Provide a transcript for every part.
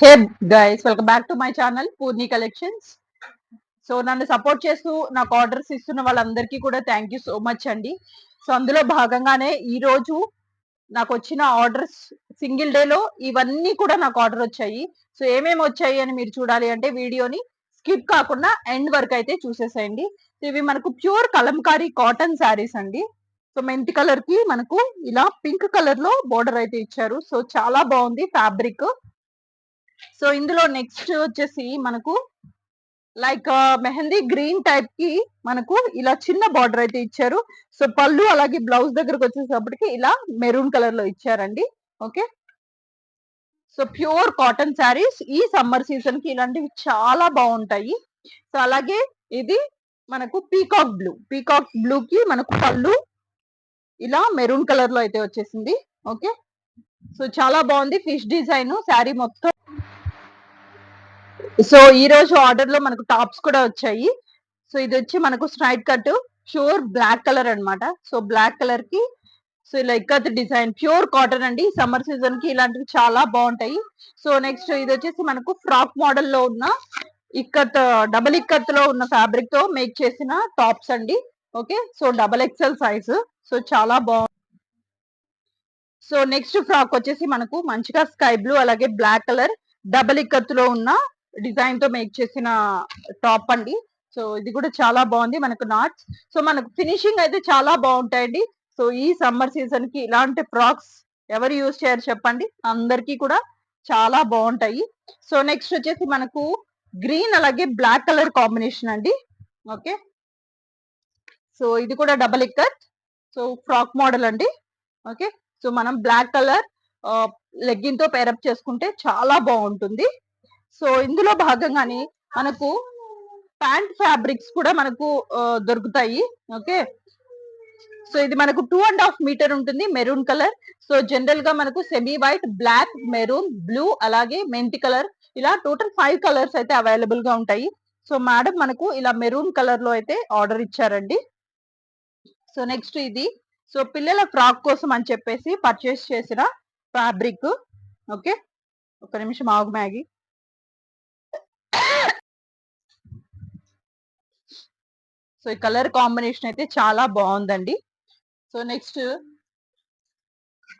Hey guys welcome back to my channel Purni collections so నన్ను support చేస్తూ నాకు orders ఇస్తున్న వాళ్ళందరికీ కూడా థ్యాంక్ యూ సో మచ్ అండి. సో అందులో భాగంగానే ఈ రోజు నాకు వచ్చిన ఆర్డర్స్ సింగిల్ డేలో ఇవన్నీ కూడా నాకు ఆర్డర్ వచ్చాయి. సో ఏమేమి వచ్చాయి అని మీరు చూడాలి అంటే వీడియోని స్కిప్ కాకుండా ఎండ్ వరకు అయితే చూసేసేయండి. ఇవి మనకు ప్యూర్ కలంకారీ కాటన్ శారీస్ అండి. సో మెంతి కలర్కి మనకు ఇలా పింక్ కలర్లో బోర్డర్ అయితే ఇచ్చారు. సో చాలా బాగుంది ఫ్యాబ్రిక్ సో ఇందులో నెక్స్ట్ వచ్చేసి మనకు లైక్ uh, మెహందీ గ్రీన్ టైప్కి మనకు ఇలా చిన్న బార్డర్ అయితే ఇచ్చారు. సో పళ్ళు అలాగే బ్లౌజ్ దగ్గరకు వచ్చేటప్పటికి ఇలా మెరూన్ కలర్లో ఇచ్చారండి. Okay so pure cotton sarees ఈ సమ్మర్ సీజన్కి ఇలాంటివి చాలా బాగుంటాయి. సో అలాగే ఇది మనకు పీకాక్ బ్లూ పీకాక్ బ్లూ కి మనకు పళ్ళు ఇలా మెరూన్ కలర్లో అయితే వచ్చేసింది. ఓకే సో చాలా బాగుంది. ఫిష్ డిజైన్ శారీ మొత్తం సో ఈ రోజు ఆర్డర్లో మనకు టాప్స్ కూడా వచ్చాయి. సో ఇది వచ్చి మనకు straight cut pure black colour అన్నమాట. సో బ్లాక్ కలర్కి సో ఇలా ఇక్కత్ డిజైన్ ప్యూర్ కాటన్ అండి. సమ్మర్ సీజన్కి ఇలాంటివి చాలా బాగుంటాయి. సో నెక్స్ట్ ఇది వచ్చేసి మనకు ఫ్రాక్ మోడల్లో ఉన్న ఇక్కత్ డబల్ ఇక్కత్లో ఉన్న ఫ్యాబ్రిక్తో మేక్ చేసిన టాప్స్ అండి. Okay so double XL size so చాలా బాగుంది సో నెక్స్ట్ ఫ్రాక్ వచ్చేసి మనకు మంచిగా స్కై బ్లూ అలాగే బ్లాక్ కలర్ డబల్ ఇక్కత్లో ఉన్న డిజైన్తో మేక్ చేసిన టాప్ అండి. సో ఇది కూడా చాలా బాగుంది మనకు నాట్స్. సో మనకు ఫినిషింగ్ అయితే చాలా బాగుంటాయండి. సో ఈ సమ్మర్ సీజన్కి ఇలాంటి ఫ్రాక్స్ ఎవరు యూజ్ చేయరు చెప్పండి. అందరికీ కూడా చాలా బాగుంటాయి. సో నెక్స్ట్ వచ్చేసి మనకు గ్రీన్ అలాగే బ్లాక్ కలర్ కాంబినేషన్ అండి. ఓకే. సో ఇది కూడా double ikkat so frock model అండి. ఓకే. సో మనం బ్లాక్ కలర్ లెగ్గిన్తో పేరప్ చేసుకుంటే చాలా బాగుంటుంది. సో ఇందులో భాగంగానే మనకు ప్యాంట్ ఫ్యాబ్రిక్స్ కూడా మనకు దొరుకుతాయి. ఓకే? సో ఇది మనకు టూ అండ్ హాఫ్ మీటర్ ఉంటుంది మెరూన్ కలర్. సో జనరల్గా మనకు semi white black maroon blue అలాగే మెంతి కలర్. ఇలా టోటల్ ఫైవ్ కలర్స్ అయితే అవైలబుల్గా ఉంటాయి. సో మేడం మనకు ఇలా మెరూన్ కలర్లో అయితే ఆర్డర్ ఇచ్చారండి. సో నెక్స్ట్ ఇది సో పిల్లల ఫ్రాక్ కోసం అని చెప్పేసి పర్చేస్ చేసిన ఫ్యాబ్రిక్. ఓకే? ఒక నిమిషం ఆగు మ్యాగీ. సో ఈ కలర్ కాంబినేషన్ అయితే చాలా బాగుందండి సో నెక్స్ట్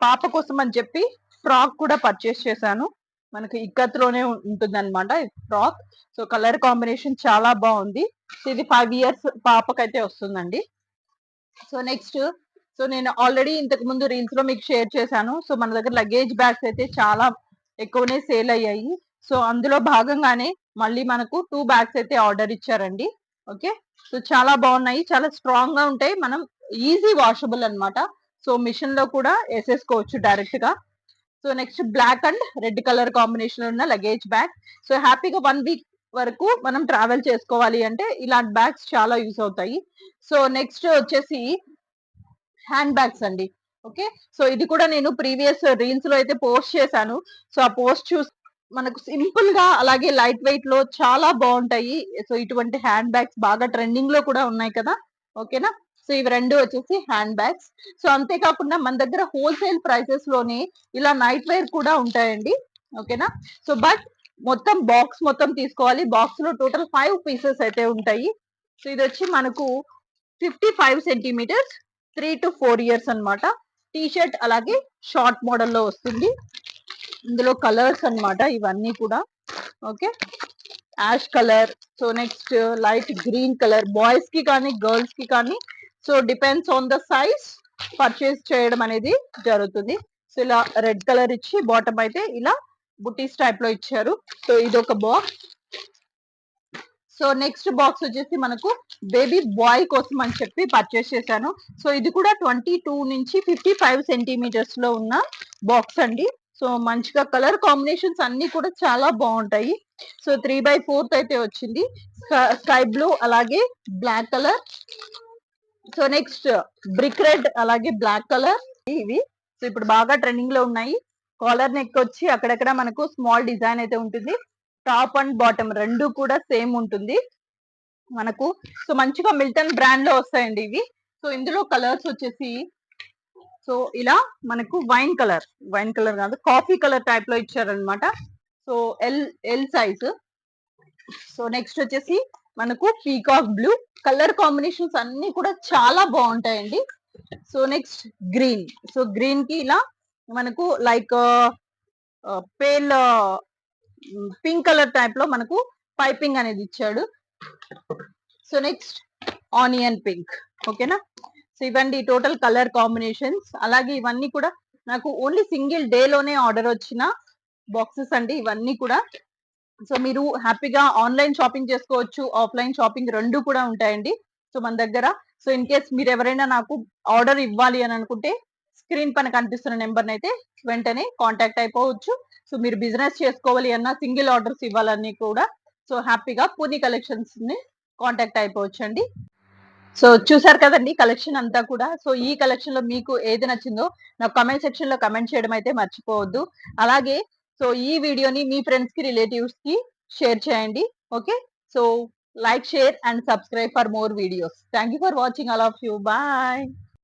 పాప కోసం అని చెప్పి ఫ్రాక్ కూడా పర్చేస్ చేశాను. మనకి ఇక్కత్లోనే ఉంటుంది అనమాట ఫ్రాక్. సో కలర్ కాంబినేషన్ చాలా బాగుంది సో ఇది ఫైవ్ ఇయర్స్ పాపకైతే వస్తుందండి. సో నెక్స్ట్ సో నేను ఆల్రెడీ ఇంతకు ముందు రీల్స్లో మీకు షేర్ చేశాను. సో మన దగ్గర లగేజ్ బ్యాగ్స్ అయితే చాలా ఎక్కువనే సేల్ అయ్యాయి. సో అందులో భాగంగానే మళ్ళీ మనకు టూ బ్యాగ్స్ అయితే ఆర్డర్ ఇచ్చారండి. ఓకే? సో చాలా బాగున్నాయి. చాలా స్ట్రాంగ్గా ఉంటాయి. మనం ఈజీ వాషబుల్ అనమాట సో మిషన్లో కూడా వేసేసుకోవచ్చు డైరెక్ట్గా so next black and red colour combination ఉన్న లగేజ్ బ్యాగ్. సో హ్యాపీగా వన్ వీక్ వరకు మనం ట్రావెల్ చేసుకోవాలి అంటే ఇలాంటి బ్యాగ్స్ చాలా యూస్ అవుతాయి. సో నెక్స్ట్ వచ్చేసి హ్యాండ్ బ్యాగ్స్ అండి. ఓకే? సో ఇది కూడా నేను ప్రీవియస్ రీల్స్లో అయితే పోస్ట్ చేశాను. సో ఆ పోస్ట్ చూసి మనకు సింపుల్గా అలాగే లైట్ వెయిట్లో చాలా బాగుంటాయి. సో ఇటువంటి హ్యాండ్ బ్యాగ్స్ బాగా ట్రెండింగ్లో కూడా ఉన్నాయి కదా. ఓకేనా? సో ఇవి రెండు వచ్చేసి హ్యాండ్ బ్యాగ్స్. సో అంతేకాకుండా మన దగ్గర హోల్సేల్ ప్రైసెస్లోనే ఇలా నైట్ వేర్ కూడా ఉంటాయండి. ఓకేనా? సో బట్ మొత్తం బాక్స్ మొత్తం తీసుకోవాలి. బాక్స్లో టోటల్ ఫైవ్ పీసెస్ అయితే ఉంటాయి. సో ఇది వచ్చి మనకు fifty five centimetres three to four years అనమాట టీ షర్ట్ అలాగే షార్ట్ మోడల్లో వస్తుంది. ఇందులో కలర్స్ అనమాట ఇవన్నీ కూడా. Okay ash colour so next light green colour బాయ్స్కి కానీ గర్ల్స్కి కానీ so depends on the size purchase చేయడం అనేది జరుగుతుంది. సో ఇలా రెడ్ కలర్ ఇచ్చి బాటమ్ అయితే ఇలా బుటీస్ టైప్లో ఇచ్చారు. సో ఇది ఒక బాక్స్ సో నెక్స్ట్ బాక్స్ వచ్చేసి మనకు బేబీ బాయ్ కోసం అని చెప్పి పర్చేస్ చేశాను. సో ఇది కూడా ట్వంటీ టూ నుంచి ఫిఫ్టీ ఫైవ్ సెంటీమీటర్స్లో ఉన్న బాక్స్ అండి. సో మంచిగా కలర్ కాంబినేషన్స్ అన్ని కూడా చాలా బాగుంటాయి. సో త్రీ బై ఫోర్త్ అయితే వచ్చింది. స్కై బ్లూ అలాగే black colour. So next brick red అలాగే బ్లాక్ కలర్. ఇవి. సో ఇప్పుడు బాగా ట్రెండింగ్లో ఉన్నాయి. కాలర్ నెక్ వచ్చి అక్కడక్కడ మనకు స్మాల్ డిజైన్ అయితే ఉంటుంది. టాప్ అండ్ బాటమ్ రెండు కూడా సేమ్ ఉంటుంది. మనకు సో మంచిగా మిల్టన్ బ్రాండ్లో వస్తాయండి ఇవి. సో ఇందులో కలర్స్ వచ్చేసి సో ఇలా మనకు వైన్ కలర్ వైన్ కలర్ కాదు కాఫీ కలర్ టైప్లో ఇచ్చారనమాట so L L size so next వచ్చేసి మనకు పీకాక్ బ్లూ కలర్ కాంబినేషన్స్ అన్ని కూడా చాలా బాగుంటాయండి. సో నెక్స్ట్ గ్రీన్ సో గ్రీన్కి ఇలా మనకు లైక్ పేల్ పింక్ కలర్ టైప్లో మనకు పైపింగ్ అనేది ఇచ్చాడు. సో నెక్స్ట్ ఆనియన్ పింక్ ఓకేనా సో ఇవ్వండి టోటల్ కలర్ కాంబినేషన్స్ అలాగే ఇవన్నీ కూడా నాకు ఓన్లీ సింగిల్ డే లోనే ఆర్డర్ వచ్చిన బాక్సెస్ అండి. ఇవన్నీ కూడా. సో మీరు హ్యాపీగా ఆన్లైన్ షాపింగ్ చేసుకోవచ్చు ఆఫ్లైన్ షాపింగ్ రెండు కూడా ఉంటాయండి. సో మన దగ్గర. సో ఇన్ కేస్ మీరు ఎవరైనా నాకు ఆర్డర్ ఇవ్వాలి అని అనుకుంటే స్క్రీన్ పైన కనిపిస్తున్న నెంబర్ అయితే వెంటనే కాంటాక్ట్ అయిపోవచ్చు. సో మీరు బిజినెస్ చేసుకోవాలి అన్న సింగిల్ ఆర్డర్స్ ఇవ్వాలని కూడా. సో హ్యాపీగా పూని కలెక్షన్స్ని కాంటాక్ట్ అయిపోవచ్చు అండి సో చూసారు కదండి కలెక్షన్ అంతా కూడా. సో ఈ కలెక్షన్లో మీకు ఏది నచ్చిందో నాకు కమెంట్ సెక్షన్లో కమెంట్ చేయడం అయితే మర్చిపోవద్దు. అలాగే సో ఈ వీడియోని మీ ఫ్రెండ్స్కి రిలేటివ్స్కి షేర్ చేయండి. Okay? So like share and subscribe for more videos. Thank you for watching all of you. Bye.